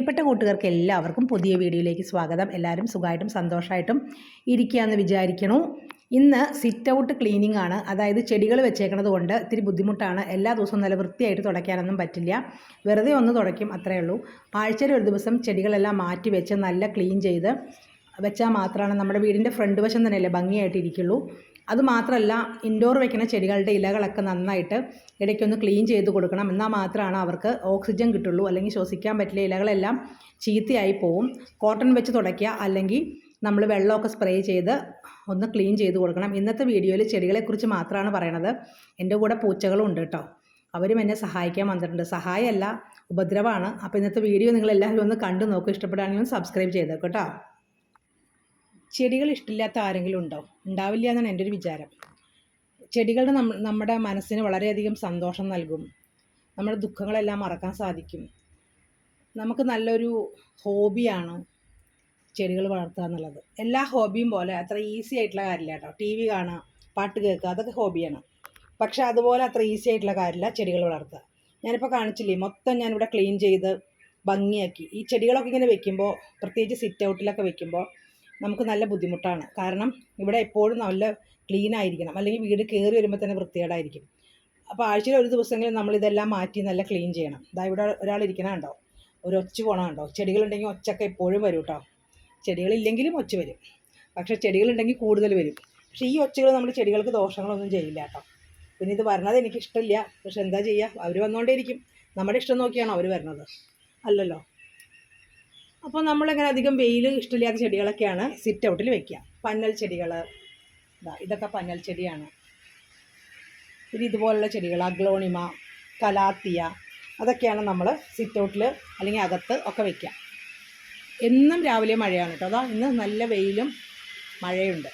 പ്രിയപ്പെട്ട കൂട്ടുകാർക്ക് എല്ലാവർക്കും പുതിയ വീഡിയോയിലേക്ക് സ്വാഗതം. എല്ലാവരും സുഖമായിട്ടും സന്തോഷമായിട്ടും ഇരിക്കുകയെന്ന് വിചാരിക്കണു. ഇന്ന് സിറ്റ് ഔട്ട് ക്ലീനിങ് ആണ്. അതായത് ചെടികൾ വെച്ചേക്കണത് കൊണ്ട് ഇത്തിരി ബുദ്ധിമുട്ടാണ്. എല്ലാ ദിവസവും നല്ല വൃത്തിയായിട്ട് തുടയ്ക്കാനൊന്നും പറ്റില്ല. വെറുതെ ഒന്ന് തുടയ്ക്കും അത്രയേ ഉള്ളൂ. ആഴ്ചയിൽ ഒരു ദിവസം ചെടികളെല്ലാം മാറ്റി വെച്ച് നല്ല ക്ലീൻ ചെയ്ത് വെച്ചാൽ മാത്രമാണ് നമ്മുടെ വീടിന്റെ ഫ്രണ്ട് വശം തന്നെയല്ലേ ഭംഗിയായിട്ട് ഇരിക്കുള്ളൂ. അതുമാത്രമല്ല ഇൻഡോർ വെക്കുന്ന ചെടികളുടെ ഇലകളൊക്കെ നന്നായിട്ട് ഇടയ്ക്കൊന്ന് ക്ലീൻ ചെയ്ത് കൊടുക്കണം. എന്നാൽ മാത്രമാണ് അവർക്ക് ഓക്സിജൻ കിട്ടുള്ളൂ. അല്ലെങ്കിൽ ശ്വസിക്കാൻ പറ്റില്ല. ഇലകളെല്ലാം ചീത്തയായി പോവും. കോട്ടൺ വെച്ച് തുടയ്ക്കുക. അല്ലെങ്കിൽ നമ്മൾ വെള്ളമൊക്കെ സ്പ്രേ ചെയ്ത് ഒന്ന് ക്ലീൻ ചെയ്ത് കൊടുക്കണം. ഇന്നത്തെ വീഡിയോയിൽ ചെടികളെക്കുറിച്ച് മാത്രമാണ് പറയണത്. എന്റെ കൂടെ പൂച്ചകളും ഉണ്ട് കേട്ടോ. അവരും എന്നെ സഹായിക്കാൻ വന്നിട്ടുണ്ട്. സഹായമല്ല ഉപദ്രവമാണ്. അപ്പോൾ ഇന്നത്തെ വീഡിയോ നിങ്ങൾ എല്ലാവരും ഒന്ന് കണ്ടു നോക്കും. ഇഷ്ടപ്പെടുകയാണെങ്കിൽ ഒന്ന് സബ്സ്ക്രൈബ് ചെയ്തേക്കും കേട്ടോ. ചെടികൾ ഇഷ്ടമില്ലാത്ത ആരെങ്കിലും ഉണ്ടോ? ഉണ്ടാവില്ല എന്നാണ് എന്റെ ഒരു വിചാരം. ചെടികളുടെ നമ്മ നമ്മുടെ മനസ്സിന് വളരെയധികം സന്തോഷം നൽകും. നമ്മുടെ ദുഃഖങ്ങളെല്ലാം മറക്കാൻ സാധിക്കും. നമുക്ക് നല്ലൊരു ഹോബിയാണ് ചെടികൾ വളർത്തുക എന്നുള്ളത്. എല്ലാ ഹോബിയും പോലെ അത്ര ഈസി ആയിട്ടുള്ള കാര്യമില്ല കേട്ടോ. ടി വി കാണുക പാട്ട് കേൾക്കുക അതൊക്കെ ഹോബിയാണ്. പക്ഷേ അതുപോലെ അത്ര ഈസി ആയിട്ടുള്ള കാര്യമില്ല ചെടികൾ വളർത്തുക. ഞാനിപ്പോൾ കാണിച്ചില്ലേ മൊത്തം ഞാനിവിടെ ക്ലീൻ ചെയ്ത് ഭംഗിയാക്കി. ഈ ചെടികളൊക്കെ ഇങ്ങനെ വെക്കുമ്പോൾ പ്രത്യേകിച്ച് സിറ്റ് ഔട്ടിലൊക്കെ വെക്കുമ്പോൾ നമുക്ക് നല്ല ബുദ്ധിമുട്ടാണ്. കാരണം ഇവിടെ എപ്പോഴും നല്ല ക്ലീൻ ആയിരിക്കണം. അല്ലെങ്കിൽ വീട് കയറി വരുമ്പോൾ തന്നെ വൃത്തികേടായിരിക്കും. അപ്പോൾ ആഴ്ചയിൽ ഒരു ദിവസമെങ്കിലും നമ്മളിതെല്ലാം മാറ്റി നല്ല ക്ലീൻ ചെയ്യണം. ഇതാ ഇവിടെ ഒരാൾ ഇരിക്കണ കണ്ടോ ഒരു ഒച്ച പോണുണ്ടോ? ചെടികളുണ്ടെങ്കിൽ ഒച്ചൊക്കെ എപ്പോഴും വരും കേട്ടോ ചെടികളില്ലെങ്കിലും ഒച്ച വരും. പക്ഷേ ചെടികളുണ്ടെങ്കിൽ കൂടുതൽ വരും. പക്ഷേ ഈ ഒച്ചകൾ നമ്മൾ ചെടികൾക്ക് ദോഷങ്ങളൊന്നും ചെയ്യില്ല കേട്ടോ പിന്നെ ഇത് വരണത് എനിക്കിഷ്ടമില്ല പക്ഷെ എന്താ ചെയ്യുക അവർ വന്നുകൊണ്ടേയിരിക്കും നമ്മുടെ ഇഷ്ടം നോക്കിയാണോ അവർ വരണത്? അല്ലല്ലോ. അപ്പോൾ നമ്മളിങ്ങനെ അധികം വെയിൽ ഇഷ്ടമില്ലാത്ത ചെടികളൊക്കെയാണ് സിറ്റ് ഔട്ടിൽ വെക്കുക. പന്നൽ ചെടികൾ ഇതാ ഇതൊക്കെ പന്നൽ ചെടിയാണ്. പിന്നെ ഇതുപോലുള്ള ചെടികൾ അഗ്ലോണിമ കലാത്തിയ അതൊക്കെയാണ് നമ്മൾ സിറ്റ് ഔട്ടിൽ അല്ലെങ്കിൽ അകത്ത് ഒക്കെ വെക്കുക. എന്നും രാവിലെ മഴയാണ് കേട്ടോ അതാ ഇന്ന് നല്ല വെയിലും മഴയുണ്ട്.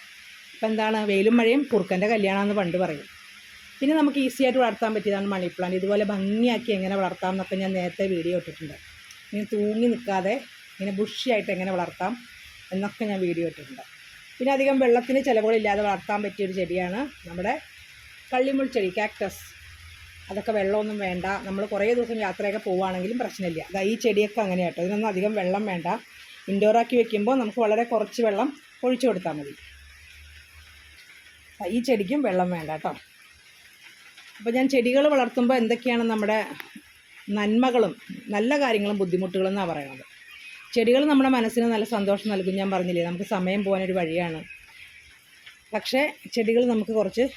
ഇപ്പം എന്താണ്? വെയിലും മഴയും കുറുക്കന്റെ കല്യാണമെന്ന് പണ്ട് പറയും. പിന്നെ നമുക്ക് ഈസി ആയിട്ട് വളർത്താൻ പറ്റിയതാണ് മണി പ്ലാന്റ് ഇതുപോലെ ഭംഗിയാക്കി എങ്ങനെ വളർത്താം എന്നൊക്കെ ഞാൻ നേരത്തെ വീഡിയോ ഇട്ടിട്ടുണ്ട്. ഇനി തൂങ്ങി നിൽക്കാതെ ഇങ്ങനെ ബുഷിയായിട്ട് എങ്ങനെ വളർത്താം എന്നൊക്കെ ഞാൻ വീഡിയോ ഇട്ടിട്ടുണ്ട്. പിന്നെ അധികം വെള്ളത്തിന് ചിലവുകളില്ലാതെ വളർത്താൻ പറ്റിയൊരു ചെടിയാണ് നമ്മുടെ കള്ളിമുൾ ചെടി കാക്ടസ് അതൊക്കെ വെള്ളമൊന്നും വേണ്ട. നമ്മൾ കുറേ ദിവസം യാത്രയൊക്കെ പോവുകയാണെങ്കിലും പ്രശ്നമില്ല. അതാ ഈ ചെടിയൊക്കെ അങ്ങനെ കേട്ടോ ഇതിനൊന്നും അധികം വെള്ളം വേണ്ട. ഇൻഡോറാക്കി വെക്കുമ്പോൾ നമുക്ക് വളരെ കുറച്ച് വെള്ളം ഒഴിച്ചു കൊടുത്താൽ മതി. ഈ ചെടിക്കും വെള്ളം വേണ്ട കേട്ടോ അപ്പോൾ ഞാൻ ചെടികൾ വളർത്തുമ്പോൾ എന്തൊക്കെയാണ് നമ്മുടെ നന്മകളും നല്ല കാര്യങ്ങളും ബുദ്ധിമുട്ടുകളും എന്നാണ് പറയുന്നത്? ചെടികൾ നമ്മുടെ മനസ്സിന് നല്ല സന്തോഷം നൽകും ഞാൻ പറഞ്ഞില്ലേ. നമുക്ക് സമയം പോകാനൊരു വഴിയാണ്. പക്ഷേ ചെടികൾ നമുക്ക് കുറച്ച്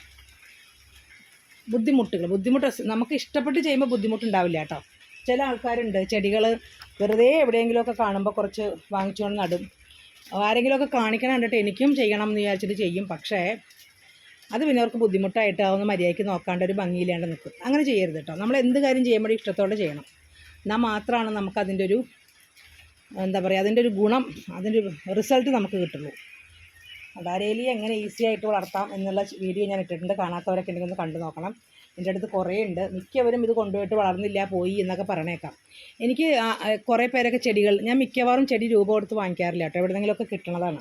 ബുദ്ധിമുട്ടുകൾ ബുദ്ധിമുട്ട് നമുക്ക് ഇഷ്ടപ്പെട്ട് ചെയ്യുമ്പോൾ ബുദ്ധിമുട്ടുണ്ടാവില്ല കേട്ടോ. ചില ആൾക്കാരുണ്ട് ചെടികൾ വെറുതെ എവിടെയെങ്കിലുമൊക്കെ കാണുമ്പോൾ കുറച്ച് വാങ്ങിച്ചുകൊണ്ട് നടും. ആരെങ്കിലുമൊക്കെ കാണിക്കണം കണ്ടിട്ട് എനിക്കും ചെയ്യണം എന്ന് വിചാരിച്ചിട്ട് ചെയ്യും. പക്ഷേ അത് പിന്നെ അവർക്ക് ബുദ്ധിമുട്ടായിട്ട് അതൊന്ന് മര്യാദയ്ക്ക് നോക്കാണ്ട് ഒരു ഭംഗിയില്ലാണ്ട് നിൽക്കും. അങ്ങനെ ചെയ്യരുത് കേട്ടോ. നമ്മൾ എന്ത് കാര്യം ചെയ്യുമ്പോഴും ഇഷ്ടത്തോടെ ചെയ്യണം. എന്നാൽ മാത്രമാണ് നമുക്കതിന്റെ ഒരു എന്താ പറയുക അതിന്റെ ഒരു ഗുണം അതിന്റെ റിസൾട്ട് നമുക്ക് കിട്ടുള്ളൂ. അടാരേലി എങ്ങനെ ഈസി ആയിട്ട് വളർത്താം എന്നുള്ള വീഡിയോ ഞാൻ ഇട്ടിട്ടുണ്ട്. കാണാത്തവരൊക്കെ ഉണ്ടെങ്കിൽ ഒന്ന് കണ്ടു നോക്കണം. എന്റെ അടുത്ത് കുറേ ഉണ്ട്. മിക്കവരും ഇത് കൊണ്ടുപോയിട്ട് വളർന്നില്ല പോയി എന്നൊക്കെ പറഞ്ഞേക്കാം എനിക്ക് കുറേ പേരൊക്കെ ചെടികൾ ഞാൻ മിക്കവാറും ചെടി രൂപ കൊടുത്ത് വാങ്ങിക്കാറില്ല കേട്ടോ. എവിടെയെങ്കിലുമൊക്കെ കിട്ടണതാണ്.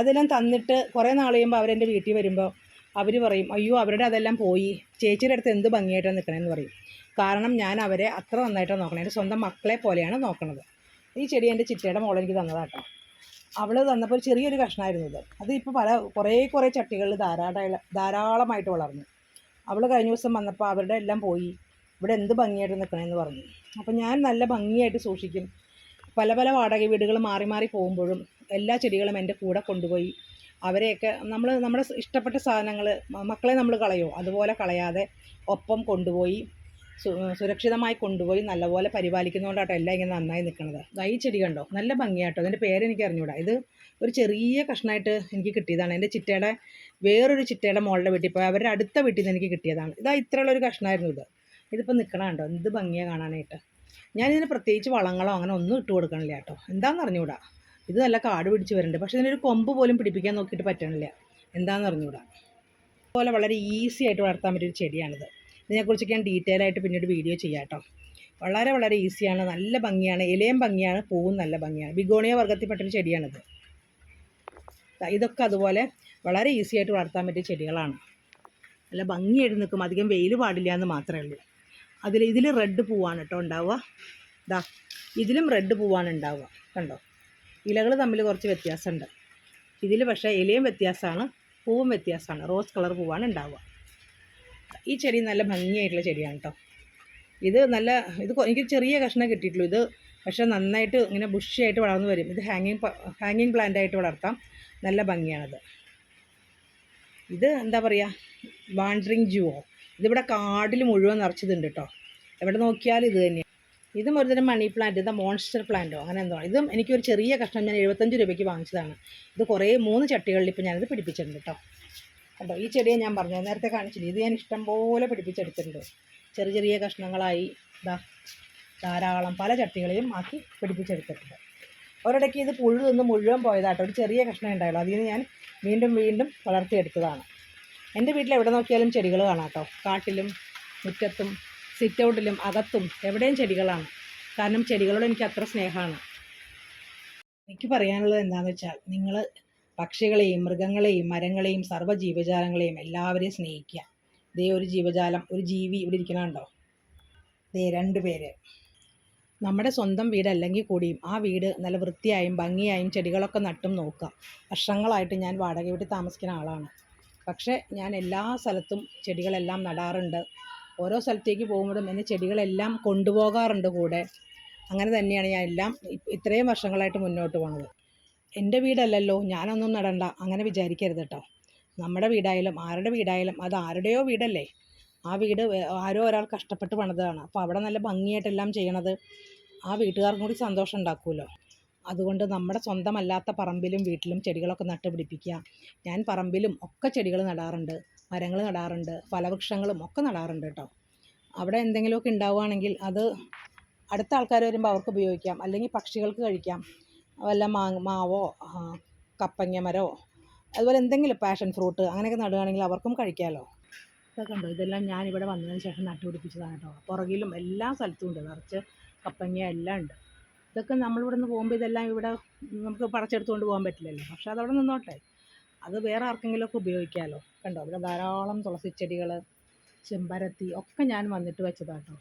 അതെല്ലാം തന്നിട്ട് കുറേ നാൾ കഴിയുമ്പോൾ അവരെന്റെ വീട്ടിൽ വരുമ്പോൾ അവർ പറയും അയ്യോ അവരുടെ അതെല്ലാം പോയി. ചേച്ചിയുടെ അടുത്ത് എന്ത് ഭംഗിയായിട്ടാണ് നിൽക്കണമെന്ന് പറയും. കാരണം ഞാൻ അവരെ അത്ര നന്നായിട്ടാണ് നോക്കണത് എന്റെ സ്വന്തം മക്കളെ പോലെയാണ് നോക്കണത്. ഈ ചെടി എന്റെ ചിറ്റയുടെ മോൾ എനിക്ക് തന്നതാട്ടോ. അവൾ തന്നപ്പോൾ ചെറിയൊരു കഷ്ണമായിരുന്നു ഇത്. അത് ഇപ്പോൾ പല കുറേ കുറേ ചട്ടികളിൽ ധാരാളം ധാരാളമായിട്ട് വളർന്നു. അവൾ കഴിഞ്ഞ ദിവസം വന്നപ്പോൾ അവരുടെ എല്ലാം പോയി. ഇവിടെ എന്ത് ഭംഗിയായിട്ട് നിൽക്കണമെന്ന് പറഞ്ഞു. അപ്പോൾ ഞാൻ നല്ല ഭംഗിയായിട്ട് സൂക്ഷിക്കും. പല പല വാടക വീടുകൾ മാറി മാറി പോകുമ്പോഴും എല്ലാ ചെടികളും എന്റെ കൂടെ കൊണ്ടുപോയി അവരെയൊക്കെ നമ്മൾ നമ്മുടെ ഇഷ്ടപ്പെട്ട സാധനങ്ങൾ മക്കളെ നമ്മൾ കളയോ. അതുപോലെ കളയാതെ ഒപ്പം കൊണ്ടുപോയി സുരക്ഷിതമായി കൊണ്ടുപോയി നല്ലപോലെ പരിപാലിക്കുന്നതുകൊണ്ടാട്ടോ എല്ലാം ഇങ്ങനെ നന്നായി നിൽക്കുന്നത് ഈ ചെടി കണ്ടോ? നല്ല ഭംഗിയാട്ടോ. അതിന്റെ പേരെനിക്ക് അറിഞ്ഞൂടാ. ഇത് ഒരു ചെറിയ കഷ്ണമായിട്ട് എനിക്ക് കിട്ടിയതാണ്. എന്റെ ചിറ്റയുടെ വേറൊരു ചിറ്റയുടെ മോളുടെ വീട്ടിൽ പോയി. അവരുടെ അടുത്ത വീട്ടിൽ നിന്ന് എനിക്ക് കിട്ടിയതാണ്. ഇതാ ഇത്രയുള്ള ഒരു കഷ്ണമായിരുന്നു ഇത്. ഇതിപ്പോൾ നിൽക്കണ കണ്ടോ? എന്ത് ഭംഗിയാണ് കാണാനായിട്ട്. ഞാനിതിന് പ്രത്യേകിച്ച് വളങ്ങളോ അങ്ങനെ ഒന്നും ഇട്ട് കൊടുക്കണില്ല കേട്ടോ. എന്താണെന്ന് അറിഞ്ഞൂടാ? ഇത് നല്ല കാട് പിടിച്ച് വരുന്നുണ്ട് പക്ഷേ ഇതിനൊരു കൊമ്പ് പോലും പിടിപ്പിക്കാൻ നോക്കിയിട്ട് പറ്റണില്ല. എന്താണെന്ന് അറിഞ്ഞൂടാ? അതുപോലെ വളരെ ഈസി ആയിട്ട് വളർത്താൻ പറ്റിയൊരു ചെടിയാണിത്. ഇതിനെക്കുറിച്ചൊക്കെ ഞാൻ ഡീറ്റെയിൽ ആയിട്ട് പിന്നീട് വീഡിയോ ചെയ്യാം കേട്ടോ വളരെ വളരെ ഈസിയാണ് നല്ല ഭംഗിയാണ്. ഇലയും ഭംഗിയാണ്. പൂവും നല്ല ഭംഗിയാണ്. ബിഗോണിയ വർഗത്തിൽപ്പെട്ടൊരു ചെടിയാണിത്. ഇതൊക്കെ അതുപോലെ വളരെ ഈസി ആയിട്ട് വളർത്താൻ പറ്റിയ ചെടികളാണ്. നല്ല ഭംഗിയായിട്ട് നിൽക്കും. അധികം വെയിൽ പാടില്ല എന്ന് മാത്രമേ ഉള്ളൂ. അതിൽ ഇതിൽ റെഡ് പൂവാണ് കേട്ടോ ഉണ്ടാവുക. ഇതാ ഇതിലും റെഡ് പൂവാണ് ഉണ്ടാവുക. കണ്ടോ? ഇലകൾ തമ്മിൽ കുറച്ച് വ്യത്യാസമുണ്ട്. ഇതിൽ പക്ഷേ ഇലയും വ്യത്യാസമാണ്. പൂവും വ്യത്യാസമാണ്. റോസ് കളർ പൂവാണ് ഉണ്ടാവുക. ഈ ചെടി നല്ല ഭംഗിയായിട്ടുള്ള ചെടിയാണ് കേട്ടോ ഇത് നല്ല ഇത് എനിക്ക് ചെറിയ കഷ്ണം കിട്ടിയിട്ടുള്ളൂ. ഇത് പക്ഷേ നന്നായിട്ട് ഇങ്ങനെ ബുഷിയായിട്ട് വളർന്നു വരും. ഇത് ഹാങ്ങിങ് ഹാങ്ങിങ് പ്ലാന്റ് ആയിട്ട് വളർത്താം. നല്ല ഭംഗിയാണത്. ഇത് എന്താ പറയുക വാണ്ടറിങ് ജുവോ ഇതിവിടെ കാടിൽ മുഴുവൻ നിറച്ചതുണ്ട് കേട്ടോ എവിടെ നോക്കിയാലും ഇത് തന്നെയാണ് ഇതും ഒരുതരം മണി പ്ലാന്റ് ഇതാ മോൺസ്റ്റർ പ്ലാന്റോ അങ്ങനെ എന്തോ. ഇതും എനിക്കൊരു ചെറിയ കഷ്ണം ഞാൻ എഴുപത്തഞ്ച് രൂപയ്ക്ക് വാങ്ങിച്ചതാണ്. ഇത് കുറേ മൂന്ന് ചട്ടികളിൽ ഇപ്പോൾ ഞാനിത് പിടിപ്പിച്ചിട്ടുണ്ട് കേട്ടോ കണ്ടോ? ഈ ചെടിയെ ഞാൻ പറഞ്ഞു നേരത്തെ കാണിച്ചില്ല? ഇത് ഞാൻ ഇഷ്ടം പോലെ പിടിപ്പിച്ചെടുത്തിട്ടുണ്ട്. ചെറിയ ചെറിയ കഷ്ണങ്ങളായി ഇതാ ധാരാളം പല ചട്ടികളിലും ആക്കി പിടിപ്പിച്ചെടുത്തിട്ടുണ്ട്. ഒരിടയ്ക്ക് ഇത് പുഴു നിന്ന് മുഴുവൻ പോയതാട്ടോ. ഒരു ചെറിയ കഷ്ണം ഉണ്ടായുള്ളൂ. അതിൽ നിന്ന് ഞാൻ വീണ്ടും വീണ്ടും വളർത്തിയെടുത്തതാണ്. എന്റെ വീട്ടിൽ എവിടെ നോക്കിയാലും ചെടികൾ കാണാം കേട്ടോ. കാട്ടിലും മുറ്റത്തും സിറ്റൗട്ടിലും അകത്തും എവിടെയും ചെടികളാണ്. കാരണം ചെടികളോട് എനിക്ക് അത്ര സ്നേഹമാണ്. എനിക്ക് പറയാനുള്ളത് എന്താണെന്ന് വെച്ചാൽ നിങ്ങൾ പക്ഷികളെയും മൃഗങ്ങളെയും മരങ്ങളെയും സർവ ജീവജാലങ്ങളെയും എല്ലാവരെയും സ്നേഹിക്കുക. ദേ ഒരു ജീവജാലം ഒരു ജീവി ഇവിടെ ഇരിക്കണുണ്ടോ? ദേ രണ്ട് പേര്. നമ്മുടെ സ്വന്തം വീടല്ലെങ്കിൽ കൂടിയും ആ വീട് നല്ല വൃത്തിയായും ഭംഗിയായും ചെടികളൊക്കെ നട്ടും നോക്കുക. വർഷങ്ങളായിട്ട് ഞാൻ വാടക വീട്ടിൽ താമസിക്കുന്ന ആളാണ്. പക്ഷേ ഞാൻ എല്ലാ സ്ഥലത്തും ചെടികളെല്ലാം നടാറുണ്ട്. ഓരോ സ്ഥലത്തേക്ക് പോകുമ്പോഴും എന്നെ ചെടികളെല്ലാം കൊണ്ടുപോകാറുണ്ട് കൂടെ. അങ്ങനെ തന്നെയാണ് ഞാൻ എല്ലാം ഇത്രയും വർഷങ്ങളായിട്ട് മുന്നോട്ട് പോണത്. എന്റെ വീടല്ലല്ലോ ഞാനൊന്നും നടണ്ട അങ്ങനെ വിചാരിക്കരുത് കേട്ടോ നമ്മുടെ വീടായാലും ആരുടെ വീടായാലും അത് ആരുടെയോ വീടല്ലേ? ആ വീട് ആരോ ഒരാൾ കഷ്ടപ്പെട്ട് പണിതാണ് അപ്പോൾ അവിടെ നല്ല ഭംഗിയായിട്ടെല്ലാം ചെയ്യണത് ആ വീട്ടുകാർക്കും കൂടി സന്തോഷം ഉണ്ടാക്കുമല്ലോ അതുകൊണ്ട് നമ്മുടെ സ്വന്തമല്ലാത്ത പറമ്പിലും വീട്ടിലും ചെടികളൊക്കെ നട്ടുപിടിപ്പിക്കുക ഞാൻ പറമ്പിലും ഒക്കെ ചെടികൾ നടാറുണ്ട് മരങ്ങൾ നടാറുണ്ട് ഫലവൃക്ഷങ്ങളും ഒക്കെ നടാറുണ്ട് കേട്ടോ അവിടെ എന്തെങ്കിലുമൊക്കെ ഉണ്ടാവുകയാണെങ്കിൽ അത് അടുത്ത ആൾക്കാർ വരുമ്പോൾ അവർക്ക് ഉപയോഗിക്കാം. അല്ലെങ്കിൽ പക്ഷികൾക്ക് കഴിക്കാം. വല്ല മാങ്ങ മാവോ കപ്പങ്ങമരോ അതുപോലെ എന്തെങ്കിലും പാഷൻ ഫ്രൂട്ട് അങ്ങനെയൊക്കെ നടുകയാണെങ്കിൽ അവർക്കും കഴിക്കാമല്ലോ ഇതൊക്കെ ഉണ്ടോ ഇതെല്ലാം ഞാൻ ഇവിടെ വന്നതിന് ശേഷം നട്ടുപിടിപ്പിച്ചതാണ് കേട്ടോ. പുറകിലും എല്ലാ സ്ഥലത്തും ഉണ്ട്. നിറച്ച് കപ്പങ്ങ എല്ലാം ഉണ്ട്. ഇതൊക്കെ നമ്മളിവിടെ നിന്ന് പോകുമ്പോൾ ഇതെല്ലാം ഇവിടെ നമുക്ക് പറിച്ചെടുത്തുകൊണ്ട് പോകാൻ പറ്റില്ലല്ലോ. പക്ഷെ അതവിടെ നിന്നോട്ടെ. അത് വേറെ ആർക്കെങ്കിലുമൊക്കെ ഉപയോഗിക്കാമല്ലോ കണ്ടോ? ഇവിടെ ധാരാളം തുളസിച്ചെടികൾ ചെമ്പരത്തി ഒക്കെ ഞാൻ വന്നിട്ട് വെച്ചതാട്ടോ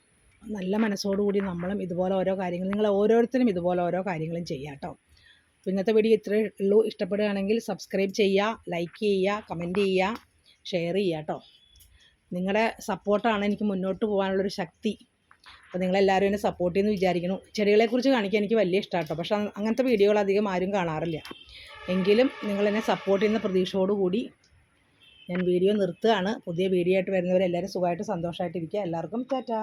നല്ല മനസ്സോടുകൂടി നമ്മളും ഇതുപോലെ ഓരോ കാര്യങ്ങൾ നിങ്ങൾ ഓരോരുത്തരും ഇതുപോലെ ഓരോ കാര്യങ്ങളും ചെയ്യാം കേട്ടോ അപ്പോൾ ഇന്നത്തെ വീഡിയോ ഇത്രയേ ഉള്ളൂ. ഇഷ്ടപ്പെടുകയാണെങ്കിൽ സബ്സ്ക്രൈബ് ചെയ്യുക ലൈക്ക് ചെയ്യുക കമന്റ് ചെയ്യുക ഷെയർ ചെയ്യുക കേട്ടോ നിങ്ങളുടെ സപ്പോർട്ടാണ് എനിക്ക് മുന്നോട്ട് പോകാനുള്ളൊരു ശക്തി. അപ്പോൾ നിങ്ങളെല്ലാവരും എന്നെ സപ്പോർട്ട് ചെയ്യുമെന്ന് വിചാരിക്കുന്നു. ചെടികളെക്കുറിച്ച് കാണിക്കാൻ എനിക്ക് വലിയ ഇഷ്ടമാണ് കേട്ടോ പക്ഷേ അങ്ങനത്തെ വീഡിയോകൾ അധികം ആരും കാണാറില്ല. എങ്കിലും നിങ്ങളെന്നെ സപ്പോർട്ട് ചെയ്യുന്ന പ്രതീക്ഷയോടുകൂടി ഞാൻ വീഡിയോ നിർത്തുകയാണ്. പുതിയ വീഡിയോ ആയിട്ട് വരുന്നവരെല്ലാവരും സുഖമായിട്ട് സന്തോഷമായിട്ടിരിക്കുക എല്ലാവർക്കും ടാറ്റാ.